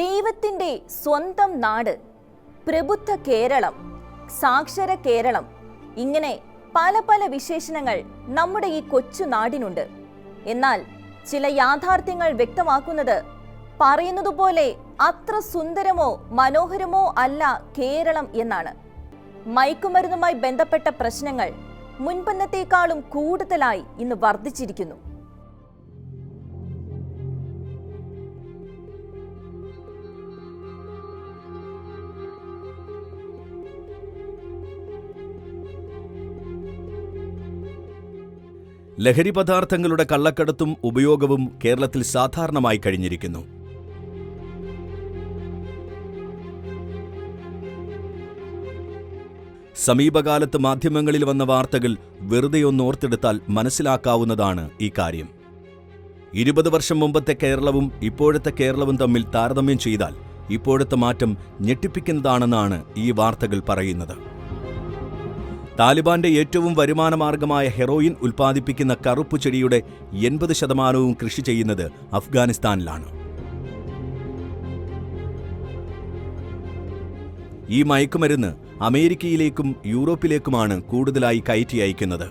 ദൈവത്തിന്റെ സ്വന്തം നാട് പ്രബുദ്ധ കേരളം സാക്ഷര കേരളം ഇങ്ങനെ പല പല വിശേഷണങ്ങൾ നമ്മുടെ ഈ കൊച്ചു നാടിനുണ്ട്. എന്നാൽ ചില യാഥാർത്ഥ്യങ്ങൾ വ്യക്തമാക്കുന്നത് പറയുന്നതുപോലെ അത്ര സുന്ദരമോ മനോഹരമോ അല്ല കേരളം എന്നാണ്. മയക്കുമരുന്നുമായി ബന്ധപ്പെട്ട പ്രശ്നങ്ങൾ മുൻപന്നത്തേക്കാളും കൂടുതലായി ഇന്ന് വർദ്ധിച്ചിരിക്കുന്നു. ലഹരി പദാർത്ഥങ്ങളുടെ കള്ളക്കടത്തും ഉപയോഗവും കേരളത്തിൽ സാധാരണമായി കഴിഞ്ഞിരിക്കുന്നു. സമീപകാലത്ത് മാധ്യമങ്ങളിൽ വന്ന വാർത്തകൾ വെറുതെ ഒന്ന് ഓർത്തെടുത്താൽ മനസ്സിലാക്കാവുന്നതാണ് ഈ കാര്യം. ഇരുപത് വർഷം മുമ്പത്തെ കേരളവും ഇപ്പോഴത്തെ കേരളവും തമ്മിൽ താരതമ്യം ചെയ്താൽ ഇപ്പോഴത്തെ മാറ്റം ഞെട്ടിപ്പിക്കുന്നതാണെന്നാണ് ഈ വാർത്തകൾ പറയുന്നത്. താലിബാന്റെ ഏറ്റവും വരുമാനമാർഗമായ ഹെറോയിൻ ഉൽപ്പാദിപ്പിക്കുന്ന കറുപ്പ് ചെടിയുടെ എൺപത് ശതമാനവും കൃഷി ചെയ്യുന്നത് അഫ്ഗാനിസ്ഥാനിലാണ്. ഈ മയക്കുമരുന്ന് അമേരിക്കയിലേക്കും യൂറോപ്പിലേക്കുമാണ് കൂടുതലായി കയറ്റി അയക്കുന്നത്.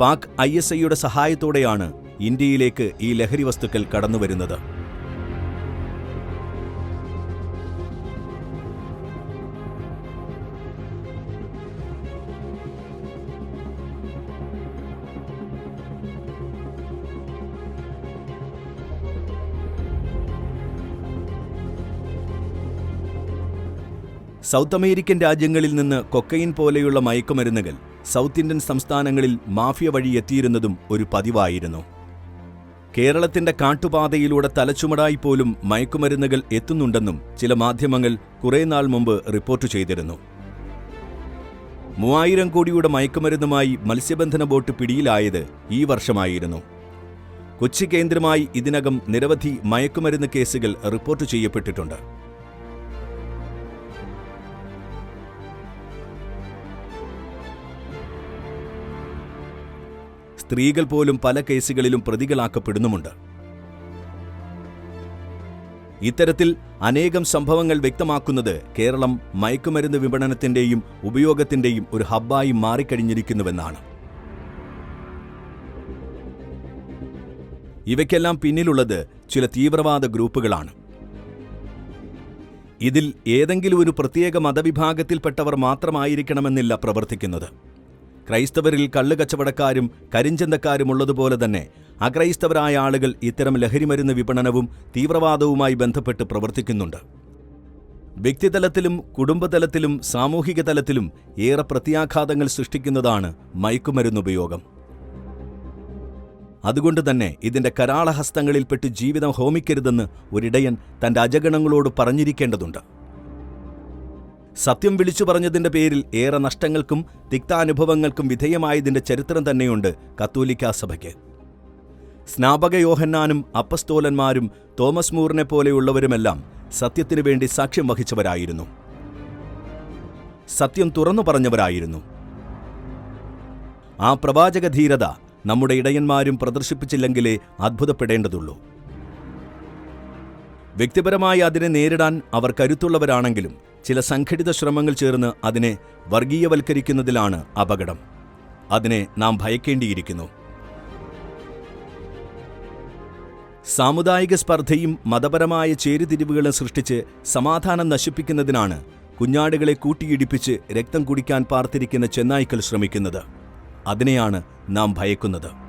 പാക് ഐ എസ് ഐയുടെ സഹായത്തോടെയാണ് ഇന്ത്യയിലേക്ക് ഈ ലഹരി വസ്തുക്കൾ കടന്നുവരുന്നത്. സൗത്ത് അമേരിക്കൻ രാജ്യങ്ങളിൽ നിന്ന് കൊക്കൈൻ പോലെയുള്ള മയക്കുമരുന്നുകൾ സൗത്ത് ഇന്ത്യൻ സംസ്ഥാനങ്ങളിൽ മാഫിയ വഴി എത്തിയിരുന്നതും ഒരു പതിവായിരുന്നു. കേരളത്തിന്റെ കാട്ടുപാതയിലൂടെ തലച്ചുമടായി പോലും മയക്കുമരുന്നുകൾ എത്തുന്നുണ്ടെന്നും ചില മാധ്യമങ്ങൾ കുറേ നാൾ മുമ്പ് റിപ്പോർട്ട് ചെയ്തിരുന്നു. മൂവായിരം കോടിയുടെ മയക്കുമരുന്നുമായി മത്സ്യബന്ധന ബോട്ട് പിടിയിലായത് ഈ വർഷമായിരുന്നു. കൊച്ചി കേന്ദ്രമായി ഇതിനകം നിരവധി മയക്കുമരുന്ന് കേസുകൾ റിപ്പോർട്ട് ചെയ്യപ്പെട്ടിട്ടുണ്ട്. സ്ത്രീകൾ പോലും പല കേസുകളിലും പ്രതികളാക്കപ്പെടുന്നുമുണ്ട്. ഇത്തരത്തിൽ അനേകം സംഭവങ്ങൾ വ്യക്തമാക്കുന്നത് കേരളം മയക്കുമരുന്ന് വിപണനത്തിന്റെയും ഉപയോഗത്തിന്റെയും ഒരു ഹബ്ബായി മാറിക്കഴിഞ്ഞിരിക്കുന്നുവെന്നാണ്. ഇവയ്ക്കെല്ലാം പിന്നിലുള്ളത് ചില തീവ്രവാദ ഗ്രൂപ്പുകളാണ്. ഇതിൽ ഏതെങ്കിലും ഒരു പ്രത്യേക മതവിഭാഗത്തിൽപ്പെട്ടവർ മാത്രമായിരിക്കണമെന്നില്ല പ്രവർത്തിക്കുന്നത്. ക്രൈസ്തവരിൽ കള്ളുകച്ചവടക്കാരും കരിഞ്ചന്തക്കാരും ഉള്ളതുപോലെ തന്നെ അക്രൈസ്തവരായ ആളുകൾ ഇത്തരം ലഹരിമരുന്ന് വിപണനവും തീവ്രവാദവുമായി ബന്ധപ്പെട്ട് പ്രവർത്തിക്കുന്നുണ്ട്. വ്യക്തിതലത്തിലും കുടുംബതലത്തിലും സാമൂഹിക തലത്തിലും ഏറെ പ്രത്യാഘാതങ്ങൾ സൃഷ്ടിക്കുന്നതാണ് മയക്കുമരുന്നുപയോഗം. അതുകൊണ്ട് തന്നെ കരാളഹസ്തങ്ങളിൽപ്പെട്ട് ജീവിതം ഹോമിക്കരുതെന്ന് ഒരിടയൻ തന്റെ അജഗണങ്ങളോട് പറഞ്ഞിരിക്കേണ്ടതുണ്ട്. സത്യം വിളിച്ചു പറഞ്ഞതിന്റെ പേരിൽ ഏറെ നഷ്ടങ്ങൾക്കും തിക്താനുഭവങ്ങൾക്കും വിധേയമായതിന്റെ ചരിത്രം തന്നെയുണ്ട് കത്തോലിക്കാ സഭയ്ക്ക്. സ്നാപക യോഹന്നാനും അപ്പസ്തോലന്മാരും തോമസ് മൂറിനെ പോലെയുള്ളവരുമെല്ലാം സത്യത്തിനു വേണ്ടി സാക്ഷ്യം വഹിച്ചവരായിരുന്നു. സത്യം തുറന്നു പറഞ്ഞവരായിരുന്നു. ആ പ്രവാചക ധീരത നമ്മുടെ ഇടയന്മാരും പ്രദർശിപ്പിച്ചില്ലെങ്കിലേ അത്ഭുതപ്പെടേണ്ടതുള്ളൂ. വ്യക്തിപരമായി അതിനെ നേരിടാൻ അവർ കരുത്തുള്ളവരാണെങ്കിലും ചില സംഘടിത ശ്രമങ്ങൾ ചേർന്ന് അതിനെ വർഗീയവൽക്കരിക്കുന്നതിലാണ് അപകടം. അതിനെ നാം ഭയക്കേണ്ടിയിരിക്കുന്നു. സാമുദായിക സ്പർദ്ധയും മതപരമായ ചേരുതിരിവുകളും സൃഷ്ടിച്ച് സമാധാനം നശിപ്പിക്കുന്നതിനാണ് കുഞ്ഞാടുകളെ കൂട്ടിയിടിപ്പിച്ച് രക്തം കുടിക്കാൻ പാർത്തിരിക്കുന്ന ചെന്നായ്ക്കൾ ശ്രമിക്കുന്നത്. അതിനെയാണ് നാം ഭയക്കുന്നത്.